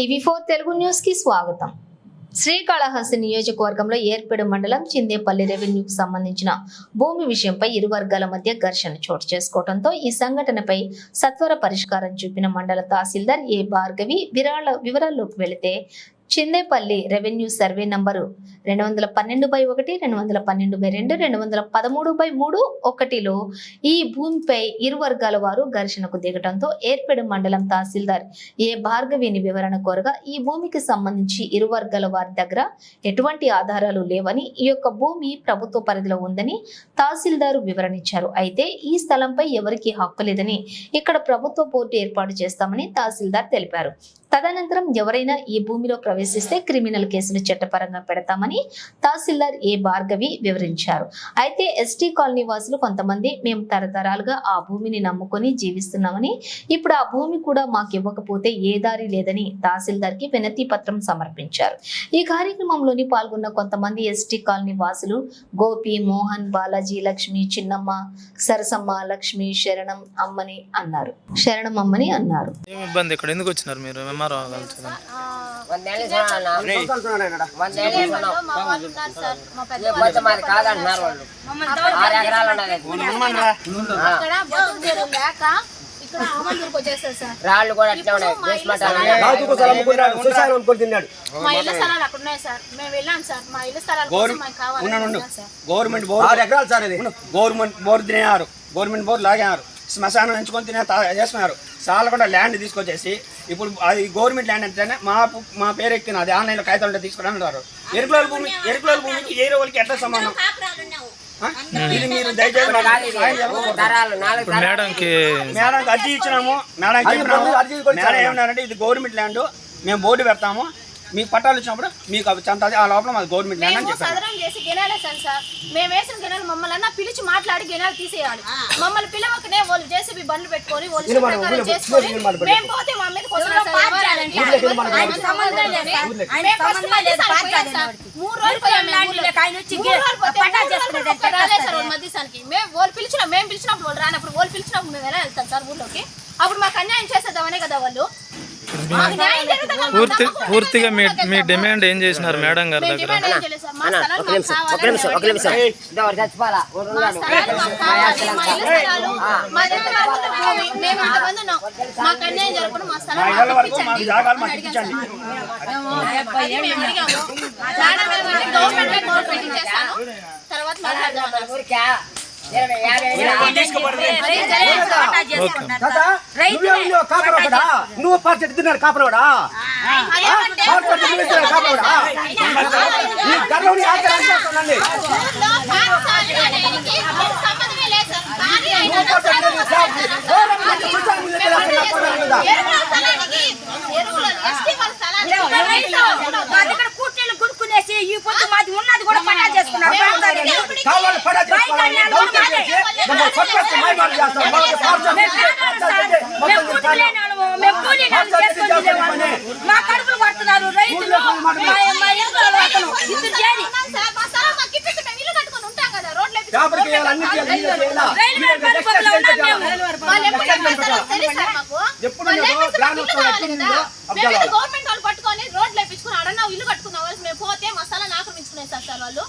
TV four Telugu న్యూస్కి స్వాగతం. శ్రీకాళహస్తి నియోజకవర్గంలో ఏర్పేడు మండలం చిందేపల్లి రెవెన్యూకు సంబంధించిన భూమి విషయంపై ఇరు వర్గాల మధ్య ఘర్షణ చోటు చేసుకోవడంతో ఈ సంఘటనపై సత్వర పరిష్కారం చూపిన మండల తహసీల్దార్ ఏ భార్గవి విరాళ వివరాల్లోకి వెళితే చిందేపల్లి రెవెన్యూ సర్వే నంబరు రెండు వందల పన్నెండు బై ఒకటి రెండు వందల పన్నెండు బై రెండు రెండు వందల పదమూడు బై మూడు ఒకటిలో ఈ భూమిపై ఇరు వర్గాల వారు ఘర్షణకు దిగటంతో ఏర్పేడు మండలం తహసీల్దార్ ఏ భార్గవిని వివరణ కోరగా ఈ భూమికి సంబంధించి ఇరు వర్గాల వారి దగ్గర ఎటువంటి ఆధారాలు లేవని ఈ యొక్క భూమి ప్రభుత్వ పరిధిలో ఉందని తహసీల్దారు వివరణ ఇచ్చారు. అయితే ఈ స్థలంపై ఎవరికీ హక్కు లేదని ఇక్కడ ప్రభుత్వ పోర్టు ఏర్పాటు చేస్తామని తహసీల్దార్ తెలిపారు. తదనంతరం ఎవరైనా ఈ భూమిలో ప్రవేశిస్తే క్రిమినల్ కేసులు చట్టపరంగా పెడతామని తహసీల్దార్ ఏ భార్గవి వివరించారు. అయితే ఎస్టీ కాలనీ వాసులు కొంతమంది మేము తరతరాలుగా ఆ భూమిని నమ్ముకొని జీవిస్తున్నామని ఇప్పుడు ఆ భూమి కూడా మాకు ఇవ్వకపోతే ఏ దారి లేదని తహసీల్దార్కి వినతి పత్రం సమర్పించారు. ఈ కార్యక్రమంలోని పాల్గొన్న కొంతమంది ఎస్టీ కాలనీ వాసులు గోపి మోహన్ బాలాజీ లక్ష్మి చిన్నమ్మ సరసమ్మ లక్ష్మి శరణం అమ్మని అన్నారు. శరణం అమ్మని అన్నారు. ఏం ఇబ్బంది ఇక్కడ? ఎందుకు వచ్చినారు మీరు? ఎంఆర్ఓ కాదంటున్నారు వాళ్ళు. ఆరు ఎకరాలు రాళ్ళు కూడా అట్లే ఉన్నాయి. బేస్మెంట్ రాజుకు స్థలం అమ్ముకున్నాడు శ్మశానం అమ్ముకొని తిన్నాడు. మా ఇళ్ళ స్థలాలు అక్కడ ఉన్నాయి సార్. మేము వెళ్ళాం సార్. మా ఇళ్ళ స్థలాల కోసం మాకు కావాలి ఉండు సార్. గవర్నమెంట్ బోర్ ఆరు ఎకరాలు సార్ ఇది. గవర్నమెంట్ బోర్ తినేయారు గవర్నమెంట్ బోర్ లాగారు శ్మశానం ఎంచుకొని తినే చేస్తున్నారు. సాలకుండా ల్యాండ్ తీసుకొచ్చేసి ఇప్పుడు అది గవర్నమెంట్ ల్యాండ్ అంటేనే మా మా పేరు ఎక్కిన అది ఆన్లైన్లో కాగితాలు తీసుకుని అంటారు ఎరుకుల భూమి ఎరుకుల భూమికి ఏ రోజులకి ఎట్లా ఆ? ఇది మీరు దయచేసి మేడంకి మేడంకి అర్జీ ఇచ్చినాము. మేడంకి మేడం ఏమన్నారంటే ఇది గవర్నమెంట్ ల్యాండ్ మేము బోర్డు పెడతాము. మీకు పట్టాలు ఇచ్చినప్పుడు మీకు అవి చంత ఆ లోపల మాది గవర్నమెంట్ ల్యాండ్ అని మేము చెప్పారు. సదరం చేసి గెనాలేసాను సార్ మేము వేసిన గెనాలు మమ్మల్ని అన్న పిలిచి మాట్లాడి గెనాలు తీసేయాలి. మమ్మల్ని పిలవకనే వాళ్ళు జేసీబీ బండ్లు పెట్టుకొని వాళ్ళు ఇష్టం ప్రకారం చేసుకొని మేము పోతే మా మీద వస్తున్నారు సార్ ఎవరంటే ఆయన సంబంధం లేదు సార్. మేము ఫస్ట్ మధ్యస్థానికి పోయాం సార్. మూడు రోజులు పోయాం మేము ఊర్లో. మూడు రోజులు పోతే మూడు రోజులు ఒక్క రాలేదు సార్ వాళ్ళు మధ్యస్థానికి మేము వాళ్ళు పిలిచిన మేము పిలిచినప్పుడు వాళ్ళు రానప్పుడు వాళ్ళు పిలిచినప్పుడు మేము ఎలా వెళ్తాం సార్ ఊర్లోకి. అప్పుడు మాకు అన్యాయం చేసేద్దామనే కదా వాళ్ళు. పూర్తి పూర్తిగా మీ మీ డిమాండ్ ఏం చేసినారు మేడం గారి దగ్గర. తర్వాత కాపరవాడా? నువ్వు పార్టీ తిన్నాడు కాపరవాడా? అదేమంటే పార్టీ తిన్నాడు కాపరవాడా? ఈ గర్వం ఆచరణ చేస్తానండి పొద్దు మాది ఉన్నది కూడా పట్టా చేసుకున్నాడు మమ్మల్ని కొట్టేసి మైమారు మమ్మల్ని. మా కడుపులు పడుతున్నారు రైతులు. చేరి. అన్ని వాళ్ళు ఎప్పుడు గవర్నమెంట్ పట్టుకొని రోడ్లు వేపించుకుని అడన్నా ఇల్లు కట్టుకున్నాం వాళ్ళు మేము పోతే మా స్థలాన్ని ఆక్రమించుకునే సార్ సార్ వాళ్ళు